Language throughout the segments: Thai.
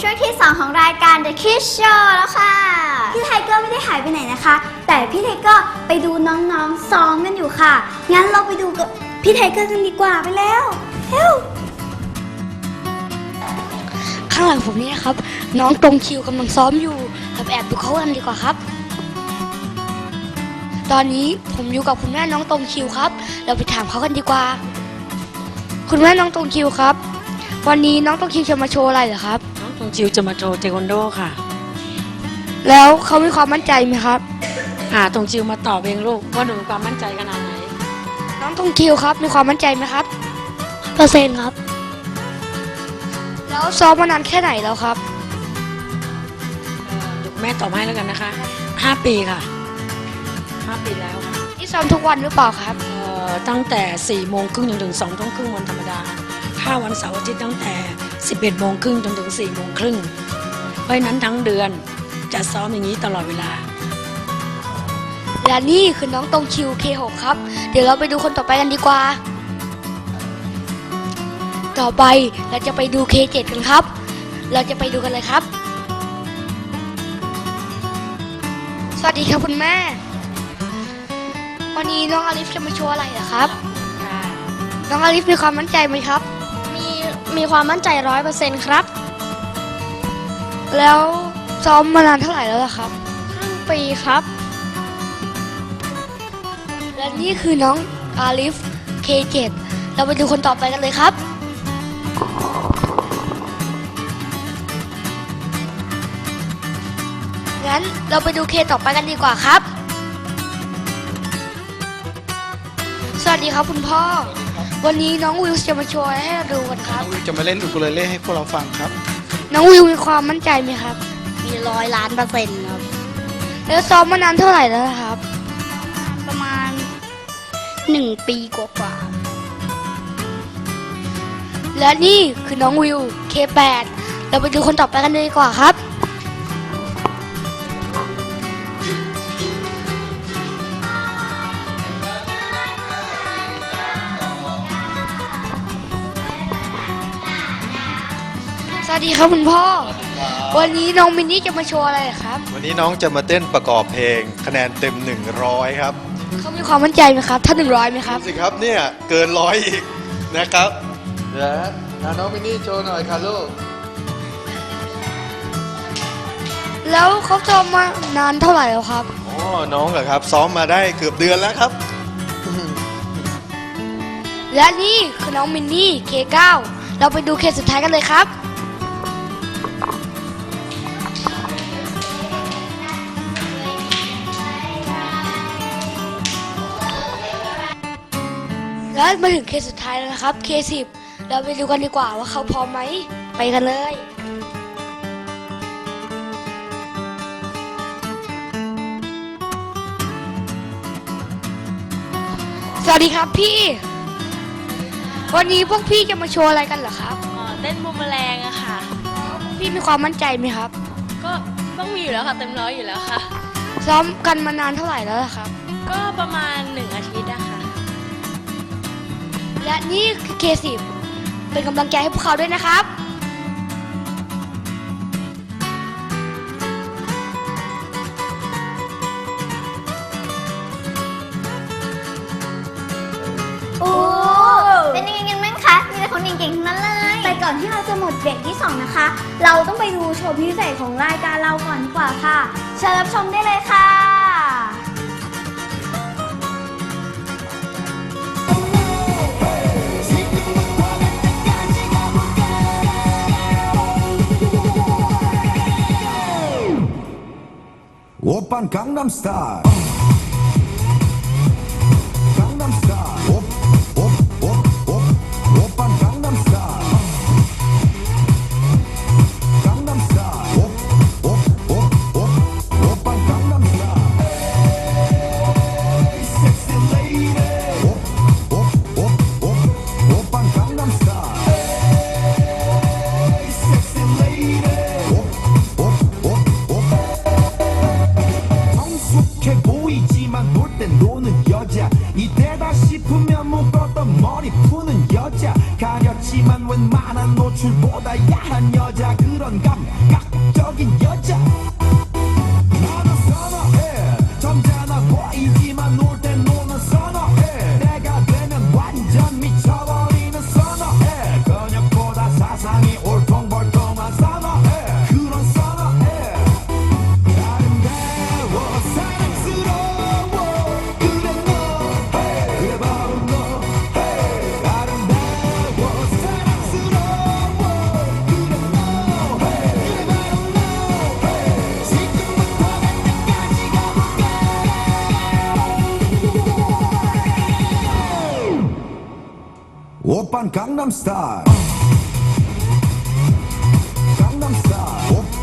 ช่วงที่ 2 ของรายการ The Kids Show แล้วค่ะ พี่ไทเกอร์ไม่ได้หายไปไหนนะคะ แต่พี่ไทเกอร์ไปดูน้องๆซ้อมกันอยู่ค่ะ งั้นเราไปดูกับพี่ไทเกอร์กันดีกว่าไปแล้วเร็วข้างหลังผมนี่นะครับ น้องตรงคิวกำลังซ้อมอยู่เราไปแอบดูเขากันดีกว่าครับ ตอนนี้ผมอยู่กับคุณแม่น้องตรงคิวครับ เราไปถามเขากันดีกว่า คุณแม่น้องตรงคิวครับ วันนี้น้องตรงคิวจะมาโชว์อะไรเหรอครับ น้องตรงจิวจะมาโชว์เทควันโดค่ะ แล้วเขามีความมั่นใจไหมครับ อ่าตรงจิวมาตอบเองลูกว่าหนูมีความมั่นใจขนาดไหน น้องตรงคิวครับ มีความมั่นใจไหมครับ เปอร์เซ็นต์ครับ แล้วซ้อมมานานแค่ไหนแล้วครับเดี๋ยวแม่ตอบให้แล้วกันนะคะห้าปีค่ะห้าปีแล้วค่ะนี่ซ้อมทุกวันหรือเปล่าครับ เอ่อตั้งแต่4ี่โมงครึ่งจนถึงสองทุ่มครึ่งวันธรรมดาถ้าวันเสาร์อาทิตย์ตั้งแต่ 11โมงครึ่งจนถึง4ี่โมงครึ่งเพราะฉะนั้นทั้งเดือนจะซ้อมอย่างนี้ตลอดเวลา และนี่คือน้องตรงคิว K6 ครับ เดี๋ยวเราไปดูคนต่อไปกันดีกว่า ต่อไปเราจะไปดู K7 กันครับ เราจะไปดูกันเลยครับ สวัสดีครับคุณแม่ วันนี้น้องอาลิฟจะมาโชว์อะไรเหรอครับ น้องอาลิฟมีความมั่นใจไหมครับ มีความมั่นใจร้อยเปอร์เซ็นต์ครับ แล้วซ้อมมานานเท่าไหร่แล้วล่ะครับครึ่งปีครับ และนี่คือน้องอาลิฟ K7 เราไปดูคนต่อไปกันเลยครับ งั้นเราไปดูเคต่อไปกันดีกว่าครับ สวัสดีครับคุณพ่อ วันนี้น้องวิวจะมาโชว์อะไรให้เราดูกันครับ น้องวิวจะมาเล่นอุคูเลเล่ให้พวกเราฟังครับ น้องวิวมีความมั่นใจไหมครับ มีร้อยล้านเปอร์เซ็นต์ครับ แล้วซ้อมมานานเท่าไหร่แล้วนะครับ ประมาณหนึ่งปีกว่าและนี่คือน้องวิว K8 เราไปดูคนต่อไปกันเลยดีกว่าครับ วัสดีครับคุณพ่อ วันนี้น้องมินนี่จะมาโชว์อะไรเหรอครับ วันนี้น้องจะมาเต้นประกอบเพลง คะแนนเต็ม 100 ครับเขามีความมั่นใจไหมครับ ถ้า 100ไหมครับดูสิครับเนี่ยเกินร้อยอีกนะครับเดี๋ยวนะน้องมินนี่โชว์หน่อยค่ะลูก แล้วเขาซ้อมมานานเท่าไหร่แล้วครับ อ๋อ น้องเหรอครับ ซ้อมมาได้เกือบเดือนแล้วครับ และนี่คือน้องมินนี่ K9 เราไปดูเคสสุดท้ายกันเลยครับ แล้วมาถึงเคสสุดท้ายแล้วนะครับ K10 เราไปดูกันดีกว่าว่าเขาพร้อมไหมไปกันเลยสวัสดีครับพี่ วันนี้พวกพี่จะมาโชว์อะไรกันเหรอครับอ๋อเต้นบูมแมลงอะค่ะ พี่มีความมั่นใจไหมครับ ก็ต้องมีอยู่แล้วค่ะเต็มร้อยอยู่แล้วค่ะ ซ้อมกันมานานเท่าไหร่แล้วล่ะครับ ก็ประมาณหนึ่งอาทิตย์อะค่ะ และนี่คือ K10 เป็นกำลังใจให้พวกเขาด้วยนะครับๆโอ้ เป็นยังไงกันบ้างคะ มีแต่คนเก่งๆทั้งนั้นเลยแต่ก่อนที่เราจะหมดเบรกที่ 2 นะคะ เราต้องไปดูโชว์พิเศษของรายการเราก่อนดีกว่าค่ะ เชิญรับชมได้เลยค่ะ Japan Gangnam Style. 꽃을 보다 야한 여자 그런 감각적인 여자 오빤 강남스타일 강남스타일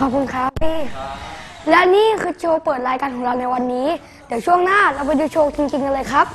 ขอบคุณครับพี่ และนี่คือโชว์เปิดรายการของเราในวันนี้ เดี๋ยวช่วงหน้าเราไปดูโชว์จริงๆกันเลยครับ